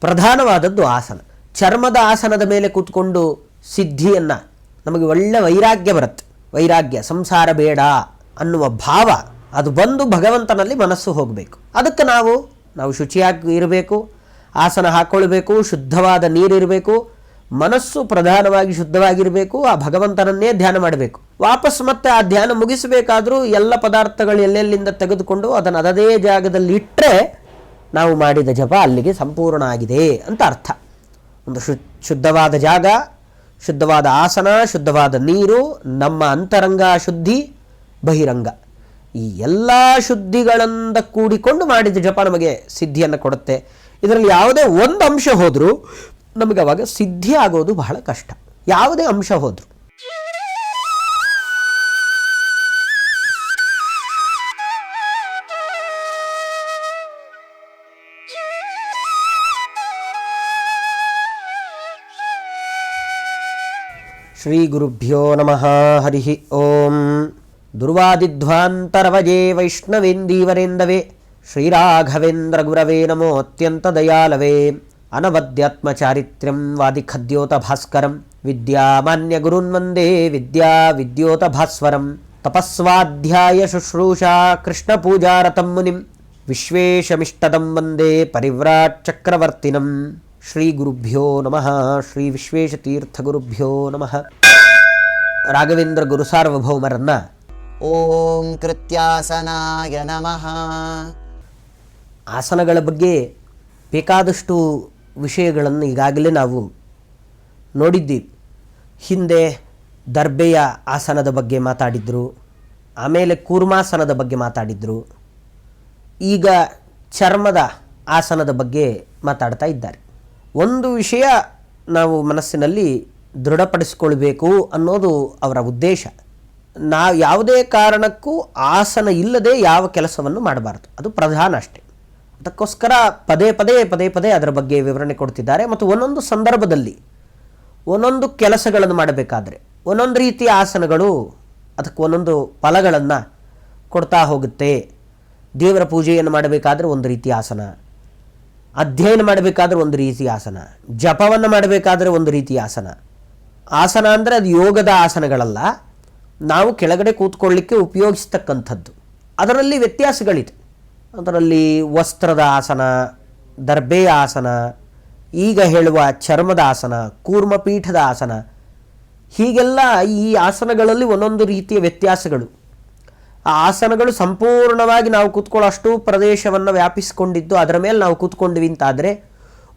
ಪ್ರಧಾನವಾದದ್ದು ಆಸನ. ಚರ್ಮದ ಆಸನದ ಮೇಲೆ ಕೂತ್ಕೊಂಡು ಸಿದ್ಧಿಯನ್ನು ನಮಗೆ ಒಳ್ಳೆ ವೈರಾಗ್ಯ ಬರುತ್ತೆ. ವೈರಾಗ್ಯ, ಸಂಸಾರ ಬೇಡ ಅನ್ನುವ ಭಾವ ಅದು ಬಂದು ಭಗವಂತನಲ್ಲಿ ಮನಸ್ಸು ಹೋಗಬೇಕು. ಅದಕ್ಕೆ ನಾವು ನಾವು ಶುಚಿಯಾಗಿ ಇರಬೇಕು, ಆಸನ ಹಾಕ್ಕೊಳ್ಬೇಕು ಶುದ್ಧವಾದ ನೀರಿರಬೇಕು ಮನಸ್ಸು ಪ್ರಧಾನವಾಗಿ ಶುದ್ಧವಾಗಿರಬೇಕು, ಆ ಭಗವಂತನನ್ನೇ ಧ್ಯಾನ ಮಾಡಬೇಕು. ವಾಪಸ್ ಮತ್ತೆ ಆ ಧ್ಯಾನ ಮುಗಿಸಬೇಕಾದರೂ ಎಲ್ಲ ಪದಾರ್ಥಗಳು ಎಲ್ಲೆಲ್ಲಿಂದ ತೆಗೆದುಕೊಂಡು ಅದನ್ನು ಅದದೇ ಜಾಗದಲ್ಲಿ ಇಟ್ಟರೆ ನಾವು ಮಾಡಿದ ಜಪ ಅಲ್ಲಿಗೆ ಸಂಪೂರ್ಣ ಆಗಿದೆ ಅಂತ ಅರ್ಥ. ಒಂದು ಶು, ಶುದ್ಧವಾದ ಜಾಗ, ಶುದ್ಧವಾದ ಆಸನ, ಶುದ್ಧವಾದ ನೀರು, ನಮ್ಮ ಅಂತರಂಗ ಶುದ್ಧಿ, ಬಹಿರಂಗ. ಈ ಎಲ್ಲ ಶುದ್ಧಿಗಳಿಂದ ಕೂಡಿಕೊಂಡು ಮಾಡಿದ ಜಪ ನಮಗೆ ಸಿದ್ಧಿಯನ್ನು ಕೊಡುತ್ತೆ. ಇದರಲ್ಲಿ ಯಾವುದೇ ಒಂದು ಅಂಶ ಹೋದರೂ ನಮಗೆ ಅವಾಗ ಸಿದ್ಧಿ ಆಗೋದು ಬಹಳ ಕಷ್ಟ. ಯಾವುದೇ ಅಂಶ ಹೋದರೂ. శ్రీగురుభ్యో నమ హరి ఓం దుర్వాదిధ్వాంతరవజే వైష్ణవేందీవరేందవే శ్రీరాఘవేంద్ర గురవే నమోత్యంత దయాలవే అనవద్యాత్మచారిత్ర్యం వాదిఖద్యోత భాస్కరం విద్యామాన్య గురున్వందే విద్యా విద్యోత భాస్వరం తపస్వాధ్యాయ శుశ్రూషా కృష్ణపూజారతం మునిం విశ్వేశమిష్టదం వందే పరివ్రాట్ ಶ್ರೀ ಗುರುಭ್ಯೋ ನಮಃ ಶ್ರೀ ವಿಶ್ವೇಶತೀರ್ಥ ಗುರುಭ್ಯೋ ನಮಃ ರಾಘವೇಂದ್ರ ಗುರು ಸಾರ್ವಭೌಮರನ್ನ ಓಂ ಕೃತ್ಯಾಸನಾಯ ನಮಃ ಆಸನಗಳ ಬಗ್ಗೆ ಬೇಕಾದಷ್ಟು ವಿಷಯಗಳನ್ನು ಈಗಾಗಲೇ ನಾವು ನೋಡಿದ್ದೀವಿ. ಹಿಂದೆ ದರ್ಬೆಯ ಆಸನದ ಬಗ್ಗೆ ಮಾತಾಡಿದ್ರು ಆಮೇಲೆ ಕೂರ್ಮಾಸನದ ಬಗ್ಗೆ ಮಾತಾಡಿದ್ರು ಈಗ ಚರ್ಮದ ಆಸನದ ಬಗ್ಗೆ ಮಾತಾಡ್ತಾ ಇದ್ದಾರೆ. ಒಂದು ವಿಷಯ ನಾವು ಮನಸ್ಸಿನಲ್ಲಿ ದೃಢಪಡಿಸಿಕೊಳ್ಬೇಕು ಅನ್ನೋದು ಅವರ ಉದ್ದೇಶ. ನಾವು ಯಾವುದೇ ಕಾರಣಕ್ಕೂ ಆಸನ ಇಲ್ಲದೆ ಯಾವ ಕೆಲಸವನ್ನು ಮಾಡಬಾರದು. ಅದು ಪ್ರಧಾನ ಅಷ್ಟೆ. ಅದಕ್ಕೋಸ್ಕರ ಪದೇ ಪದೇ ಪದೇ ಪದೇ ಅದರ ಬಗ್ಗೆ ವಿವರಣೆ ಕೊಡ್ತಿದ್ದಾರೆ. ಮತ್ತು ಒಂದೊಂದು ಸಂದರ್ಭದಲ್ಲಿ ಒಂದೊಂದು ಕೆಲಸಗಳನ್ನು ಮಾಡಬೇಕಾದ್ರೆ ಒಂದೊಂದು ರೀತಿಯ ಆಸನಗಳು, ಅದಕ್ಕೆ ಒಂದೊಂದು ಫಲಗಳನ್ನು ಕೊಡ್ತಾ ಹೋಗುತ್ತೆ. ದೇವರ ಪೂಜೆಯನ್ನು ಮಾಡಬೇಕಾದ್ರೆ ಒಂದು ರೀತಿಯ ಆಸನ. ಅಧ್ಯಯನ ಮಾಡಬೇಕಾದ್ರೆ ಒಂದು ರೀತಿ ಆಸನ, ಜಪವನ್ನು ಮಾಡಬೇಕಾದ್ರೆ ಒಂದು ರೀತಿ ಆಸನ. ಆಸನ ಅಂದರೆ ಅದು ಯೋಗದ ಆಸನಗಳಲ್ಲ, ನಾವು ಕೆಳಗಡೆ ಕೂತ್ಕೊಳ್ಳಿಕ್ಕೆ ಉಪಯೋಗಿಸ್ತಕ್ಕಂಥದ್ದು. ಅದರಲ್ಲಿ ವ್ಯತ್ಯಾಸಗಳಿದೆ. ಅದರಲ್ಲಿ ವಸ್ತ್ರದ ಆಸನ ದರ್ಬೆಯ ಆಸನ, ಈಗ ಹೇಳುವ ಚರ್ಮದ ಆಸನ ಕೂರ್ಮಪೀಠದ ಆಸನ, ಹೀಗೆಲ್ಲ ಈ ಆಸನಗಳಲ್ಲಿ ಒಂದೊಂದು ರೀತಿಯ ವ್ಯತ್ಯಾಸಗಳು. ಆ ಆಸನಗಳು ಸಂಪೂರ್ಣವಾಗಿ ನಾವು ಕೂತ್ಕೊಳ್ಳೋ ಅಷ್ಟು ಪ್ರದೇಶವನ್ನು ವ್ಯಾಪಿಸಿಕೊಂಡಿದ್ದು ಅದರ ಮೇಲೆ ನಾವು ಕೂತ್ಕೊಂಡ್ವಿ ಅಂತಾದರೆ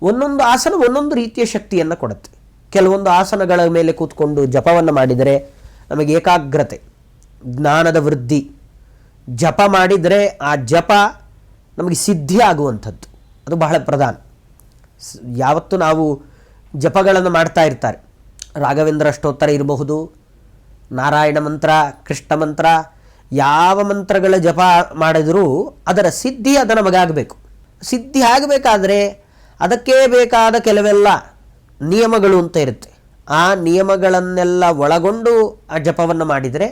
ಒಂದೊಂದು ಆಸನ ಒಂದೊಂದು ರೀತಿಯ ಶಕ್ತಿಯನ್ನು ಕೊಡುತ್ತೆ. ಕೆಲವೊಂದು ಆಸನಗಳ ಮೇಲೆ ಕೂತ್ಕೊಂಡು ಜಪವನ್ನು ಮಾಡಿದರೆ ನಮಗೆ ಏಕಾಗ್ರತೆ, ಜ್ಞಾನದ ವೃದ್ಧಿ. ಜಪ ಮಾಡಿದರೆ ಆ ಜಪ ನಮಗೆ ಸಿದ್ಧಿ ಆಗುವಂಥದ್ದು. ಅದು ಬಹಳ ಪ್ರಧಾನ. ಯಾವತ್ತು ನಾವು ಜಪಗಳನ್ನು ಮಾಡ್ತಾ ಇರ್ತಾರೆ. ರಾಘವೇಂದ್ರ ಅಷ್ಟೋತ್ತರ ಇರಬಹುದು, ನಾರಾಯಣ ಮಂತ್ರ, ಕೃಷ್ಣ ಮಂತ್ರ ಯಾವ ಮಂತ್ರಗಳ ಜಪ ಮಾಡಿದರೂ ಅದರ ಸಿದ್ಧಿ ಅದು ನಮಗಾಗಬೇಕು. ಸಿದ್ಧಿ ಆಗಬೇಕಾದ್ರೆ ಅದಕ್ಕೇ ಬೇಕಾದ ಕೆಲವೆಲ್ಲ ನಿಯಮಗಳು ಅಂತ ಇರುತ್ತೆ. ಆ ನಿಯಮಗಳನ್ನೆಲ್ಲ ಒಳಗೊಂಡು ಆ ಜಪವನ್ನು ಮಾಡಿದರೆ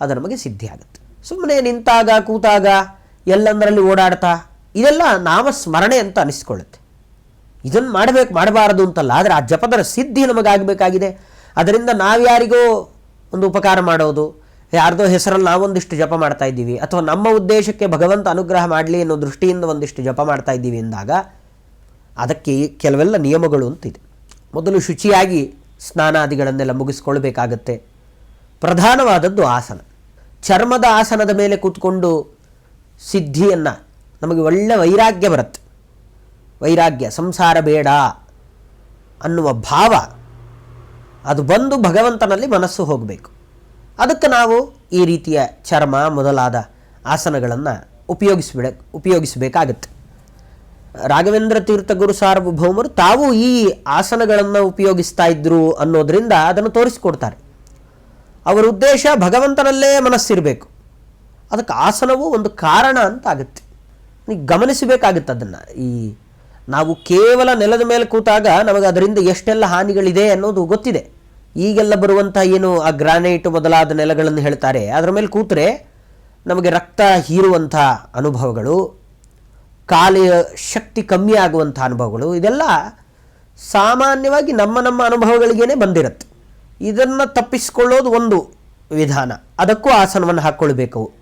ಅದು ನಮಗೆ ಸಿದ್ಧಿ ಆಗುತ್ತೆ. ಸುಮ್ಮನೆ ನಿಂತಾಗ, ಕೂತಾಗ ಎಲ್ಲಂದರಲ್ಲಿ ಓಡಾಡ್ತಾ ಇದೆಲ್ಲ ನಾಮಸ್ಮರಣೆ ಅಂತ ಅನಿಸ್ಕೊಳ್ಳುತ್ತೆ. ಇದನ್ನು ಮಾಡಬೇಕು, ಮಾಡಬಾರದು ಅಂತಲ್ಲ, ಆದರೆ ಆ ಜಪದರ ಸಿದ್ಧಿ ನಮಗಾಗಬೇಕಾಗಿದೆ. ಅದರಿಂದ ನಾವ್ಯಾರಿಗೋ ಒಂದು ಉಪಕಾರ ಮಾಡೋದು ಯಾರ್ದೋ ಹೆಸರಲ್ಲಿ ನಾವೊಂದಿಷ್ಟು ಜಪ ಮಾಡ್ತಾ ಇದ್ದೀವಿ. ಅಥವಾ ನಮ್ಮ ಉದ್ದೇಶಕ್ಕೆ ಭಗವಂತ ಅನುಗ್ರಹ ಮಾಡಲಿ ಅನ್ನೋ ದೃಷ್ಟಿಯಿಂದ ಒಂದಿಷ್ಟು ಜಪ ಮಾಡ್ತಾ ಇದ್ದೀವಿ ಎಂದಾಗ ಅದಕ್ಕೆ ಕೆಲವೆಲ್ಲ ನಿಯಮಗಳು ಅಂತಿದೆ. ಮೊದಲು ಶುಚಿಯಾಗಿ ಸ್ನಾನಾದಿಗಳನ್ನೆಲ್ಲ ಮುಗಿಸ್ಕೊಳ್ಬೇಕಾಗತ್ತೆ. ಪ್ರಧಾನವಾದದ್ದು ಆಸನ. ಚರ್ಮದ ಆಸನದ ಮೇಲೆ ಕೂತ್ಕೊಂಡು ಸಿದ್ಧಿಯನ್ನು ನಮಗೆ ಒಳ್ಳೆ ವೈರಾಗ್ಯ ಬರುತ್ತೆ. ವೈರಾಗ್ಯ, ಸಂಸಾರ ಬೇಡ ಅನ್ನುವ ಭಾವ. ಅದು ಬಂದು ಭಗವಂತನಲ್ಲಿ ಮನಸ್ಸು ಹೋಗಬೇಕು. ಅದಕ್ಕೆ ನಾವು ಈ ರೀತಿಯ ಚರ್ಮ ಮೊದಲಾದ ಆಸನಗಳನ್ನು ಉಪಯೋಗಿಸ್ಬಿಡ, ಉಪಯೋಗಿಸಬೇಕಾಗತ್ತೆ. ರಾಘವೇಂದ್ರ ತೀರ್ಥ ಗುರು ಸಾರ್ವಭೌಮರು ತಾವು ಈ ಆಸನಗಳನ್ನು ಉಪಯೋಗಿಸ್ತಾ ಇದ್ರು ಅನ್ನೋದರಿಂದ ಅದನ್ನು ತೋರಿಸಿಕೊಡ್ತಾರೆ. ಅವರ ಉದ್ದೇಶ ಭಗವಂತನಲ್ಲೇ ಮನಸ್ಸಿರಬೇಕು. ಅದಕ್ಕೆ ಆಸನವು ಒಂದು ಕಾರಣ ಅಂತ ಆಗುತ್ತೆ ನೀವು ಗಮನಿಸಬೇಕಾಗುತ್ತೆ ಅದನ್ನು. ಈ ನಾವು ಕೇವಲ ನೆಲದ ಮೇಲೆ ಕೂತಾಗ ನಮಗೆ ಅದರಿಂದ ಎಷ್ಟೆಲ್ಲ ಹಾನಿಗಳಿದೆ ಅನ್ನೋದು ಗೊತ್ತಿದೆ. ಈಗೆಲ್ಲ ಬರುವಂಥ ಏನು ಆ ಗ್ರಾನೈಟ್ ಮೊದಲಾದ ನೆಲಗಳನ್ನು ಹೇಳ್ತಾರೆ, ಅದರ ಮೇಲೆ ಕೂತರೆ ನಮಗೆ ರಕ್ತ ಹೀರುವಂಥ ಅನುಭವಗಳು, ಕಾಲೆಯ ಶಕ್ತಿ ಕಮ್ಮಿ ಆಗುವಂಥ ಅನುಭವಗಳು, ಇದೆಲ್ಲ ಸಾಮಾನ್ಯವಾಗಿ ನಮ್ಮ ನಮ್ಮ ಅನುಭವಗಳಿಗೇನೆ ಬಂದಿರುತ್ತೆ. ಇದನ್ನು ತಪ್ಪಿಸಿಕೊಳ್ಳೋದು ಒಂದು ವಿಧಾನ. ಅದಕ್ಕೂ ಆಸನವನ್ನು ಹಾಕ್ಕೊಳ್ಬೇಕು.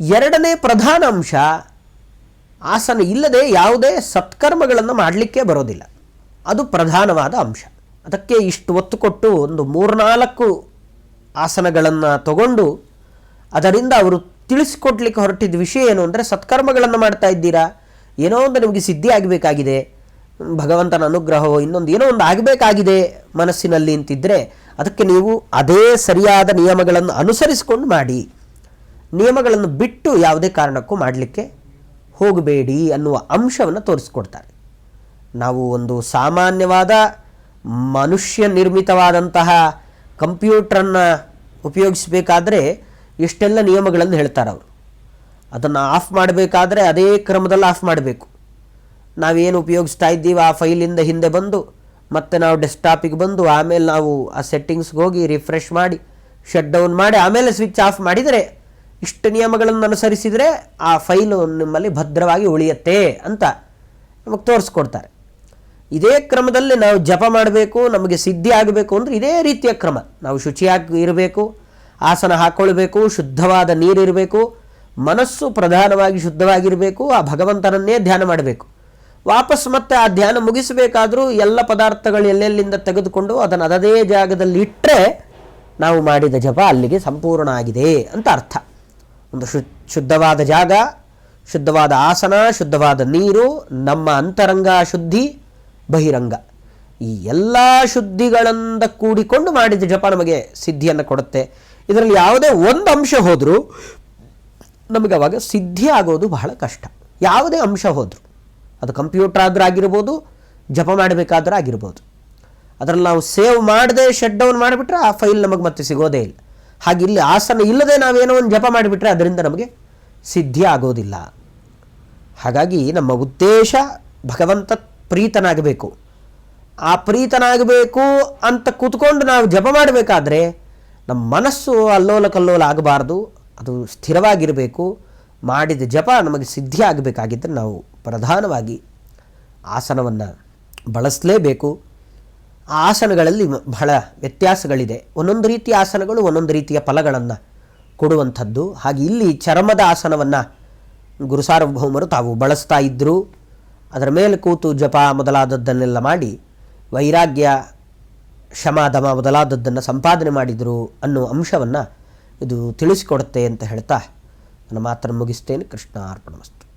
ಎರಡನೇ ಪ್ರಧಾನ ಅಂಶ, ಆಸನ ಇಲ್ಲದೆ ಯಾವುದೇ ಸತ್ಕರ್ಮಗಳನ್ನು ಮಾಡಲಿಕ್ಕೆ ಬರೋದಿಲ್ಲ. ಅದು ಪ್ರಧಾನವಾದ ಅಂಶ. ಅದಕ್ಕೆ ಇಷ್ಟು ಒತ್ತು ಕೊಟ್ಟು ಒಂದು ಮೂರ್ನಾಲ್ಕು ಆಸನಗಳನ್ನು ತಗೊಂಡು ಅದರಿಂದ ಅವರು ತಿಳಿಸಿಕೊಡ್ಲಿಕ್ಕೆ ಹೊರಟಿದ್ದ ವಿಷಯ ಏನು ಅಂದರೆ ಸತ್ಕರ್ಮಗಳನ್ನು ಮಾಡ್ತಾ ಇದ್ದೀರಾ? ಏನೋ ಒಂದು ನಿಮಗೆ ಸಿದ್ಧಿ ಆಗಬೇಕಾಗಿದೆ. ಭಗವಂತನ ಅನುಗ್ರಹವೋ ಇನ್ನೊಂದು ಏನೋ ಒಂದು ಆಗಬೇಕಾಗಿದೆ ಮನಸ್ಸಿನಲ್ಲಿ ಅಂತಿದ್ದರೆ ಅದಕ್ಕೆ ನೀವು ಅದೇ ಸರಿಯಾದ ನಿಯಮಗಳನ್ನು ಅನುಸರಿಸಿಕೊಂಡು ಮಾಡಿ. ನಿಯಮಗಳನ್ನು ಬಿಟ್ಟು ಯಾವುದೇ ಕಾರಣಕ್ಕೂ ಮಾಡಲಿಕ್ಕೆ ಹೋಗಬೇಡಿ ಅನ್ನುವ ಅಂಶವನ್ನು ತೋರಿಸ್ಕೊಡ್ತಾರೆ. ನಾವು ಒಂದು ಸಾಮಾನ್ಯವಾದ ಮನುಷ್ಯ ನಿರ್ಮಿತವಾದಂತಹ ಕಂಪ್ಯೂಟ್ರನ್ನು ಉಪಯೋಗಿಸಬೇಕಾದ್ರೆ ಇಷ್ಟೆಲ್ಲ ನಿಯಮಗಳನ್ನು ಹೇಳ್ತಾರೆ ಅವರು. ಅದನ್ನು ಆಫ್ ಮಾಡಬೇಕಾದ್ರೆ ಅದೇ ಕ್ರಮದಲ್ಲಿ ಆಫ್ ಮಾಡಬೇಕು. ನಾವೇನು ಉಪಯೋಗಿಸ್ತಾ ಇದ್ದೀವಿ ಆ ಫೈಲಿಂದ ಹಿಂದೆ ಬಂದು, ಮತ್ತೆ ನಾವು ಡೆಸ್ಕ್ಟಾಪಿಗೆ ಬಂದು, ಆಮೇಲೆ ನಾವು ಆ ಸೆಟ್ಟಿಂಗ್ಸ್ಗೆ ಹೋಗಿ ರಿಫ್ರೆಶ್ ಮಾಡಿ, ಶಟ್ ಡೌನ್ ಮಾಡಿ, ಆಮೇಲೆ ಸ್ವಿಚ್ ಆಫ್ ಮಾಡಿದರೆ, ಇಷ್ಟು ನಿಯಮಗಳನ್ನು ಅನುಸರಿಸಿದರೆ ಆ ಫೈಲು ನಿಮ್ಮಲ್ಲಿ ಭದ್ರವಾಗಿ ಉಳಿಯುತ್ತೆ ಅಂತ ನಮಗೆ ತೋರಿಸ್ಕೊಡ್ತಾರೆ. ಇದೇ ಕ್ರಮದಲ್ಲಿ ನಾವು ಜಪ ಮಾಡಬೇಕು, ನಮಗೆ ಸಿದ್ಧಿ ಆಗಬೇಕು ಅಂದರೆ ಇದೇ ರೀತಿಯ ಕ್ರಮ. ನಾವು ಶುಚಿಯಾಗಿ ಇರಬೇಕು, ಆಸನ ಹಾಕ್ಕೊಳ್ಬೇಕು ಶುದ್ಧವಾದ ನೀರಿರಬೇಕು ಮನಸ್ಸು ಪ್ರಧಾನವಾಗಿ ಶುದ್ಧವಾಗಿರಬೇಕು, ಆ ಭಗವಂತನನ್ನೇ ಧ್ಯಾನ ಮಾಡಬೇಕು. ವಾಪಸ್ ಮತ್ತೆ ಆ ಧ್ಯಾನ ಮುಗಿಸಬೇಕಾದರೂ ಎಲ್ಲ ಪದಾರ್ಥಗಳು ಎಲ್ಲೆಲ್ಲಿಂದ ತೆಗೆದುಕೊಂಡು ಅದನ್ನು ಅದೇ ಜಾಗದಲ್ಲಿ ಇಟ್ಟರೆ ನಾವು ಮಾಡಿದ ಜಪ ಅಲ್ಲಿಗೆ ಸಂಪೂರ್ಣ ಆಗಿದೆ ಅಂತ ಅರ್ಥ. ಒಂದು ಶು, ಶುದ್ಧವಾದ ಜಾಗ, ಶುದ್ಧವಾದ ಆಸನ, ಶುದ್ಧವಾದ ನೀರು, ನಮ್ಮ ಅಂತರಂಗ ಶುದ್ಧಿ ಬಹಿರಂಗ. ಈ ಎಲ್ಲ ಶುದ್ಧಿಗಳಿಂದ ಕೂಡಿಕೊಂಡು ಮಾಡಿದ ಜಪ ನಮಗೆ ಸಿದ್ಧಿಯನ್ನು ಕೊಡುತ್ತೆ. ಇದರಲ್ಲಿ ಯಾವುದೇ ಒಂದು ಅಂಶ ಹೋದರೂ ನಮಗೆ ಅವಾಗ ಸಿದ್ಧಿ ಆಗೋದು ಬಹಳ ಕಷ್ಟ. ಯಾವುದೇ ಅಂಶ ಹೋದರೂ. ಅದು ಕಂಪ್ಯೂಟರ್ ಆದರೂ ಆಗಿರ್ಬೋದು, ಜಪ ಮಾಡಬೇಕಾದ್ರೂ ಆಗಿರ್ಬೋದು. ಅದರಲ್ಲಿ ನಾವು ಸೇವ್ ಮಾಡದೆ ಶಟ್ ಡೌನ್ ಮಾಡಿಬಿಟ್ರೆ ಆ ಫೈಲ್ ನಮಗೆ ಮತ್ತೆ ಸಿಗೋದೇ ಇಲ್ಲ. ಹಾಗೆ ಇಲ್ಲಿ ಆಸನ ಇಲ್ಲದೆ ನಾವೇನೋ ಒಂದು ಜಪ ಮಾಡಿಬಿಟ್ರೆ ಅದರಿಂದ ನಮಗೆ ಸಿದ್ಧಿ ಆಗೋದಿಲ್ಲ. ಹಾಗಾಗಿ ನಮ್ಮ ಉದ್ದೇಶ ಭಗವಂತ ಪ್ರೀತನಾಗಬೇಕು. ಆ ಪ್ರೀತನಾಗಬೇಕು ಅಂತ ಕೂತ್ಕೊಂಡು ನಾವು ಜಪ ಮಾಡಬೇಕಾದ್ರೆ ನಮ್ಮ ಮನಸ್ಸು ಅಲ್ಲೋಲ ಕಲ್ಲೋಲ ಆಗಬಾರ್ದು. ಅದು ಸ್ಥಿರವಾಗಿರಬೇಕು. ಮಾಡಿದ ಜಪ ನಮಗೆ ಸಿದ್ಧಿ ಆಗಬೇಕಾಗಿದ್ದರೆ ನಾವು ಪ್ರಧಾನವಾಗಿ ಆಸನವನ್ನು ಬಳಸಲೇಬೇಕು. ಆ ಆಸನಗಳಲ್ಲಿ ಬಹಳ ವ್ಯತ್ಯಾಸಗಳಿದೆ. ಒಂದೊಂದು ರೀತಿಯ ಆಸನಗಳು ಒಂದೊಂದು ರೀತಿಯ ಫಲಗಳನ್ನು ಕೊಡುವಂಥದ್ದು. ಹಾಗೆ ಇಲ್ಲಿ ಚರ್ಮದ ಆಸನವನ್ನು ಗುರುಸಾರ್ವಭೌಮರು ತಾವು ಬಳಸ್ತಾ ಇದ್ದರು. ಅದರ ಮೇಲೆ ಕೂತು ಜಪ ಮೊದಲಾದದ್ದನ್ನೆಲ್ಲ ಮಾಡಿ, ವೈರಾಗ್ಯ ಶಮಾದಮ ಮೊದಲಾದದ್ದನ್ನು ಸಂಪಾದನೆ ಮಾಡಿದರು ಅನ್ನೋ ಅಂಶವನ್ನು ಇದು ತಿಳಿಸಿಕೊಡುತ್ತೆ ಅಂತ ಹೇಳ್ತಾ ನನ್ನ ಮಾತನ್ನು ಮುಗಿಸ್ತೇನೆ. ಕೃಷ್ಣ ಅರ್ಪಣಮಸ್ತು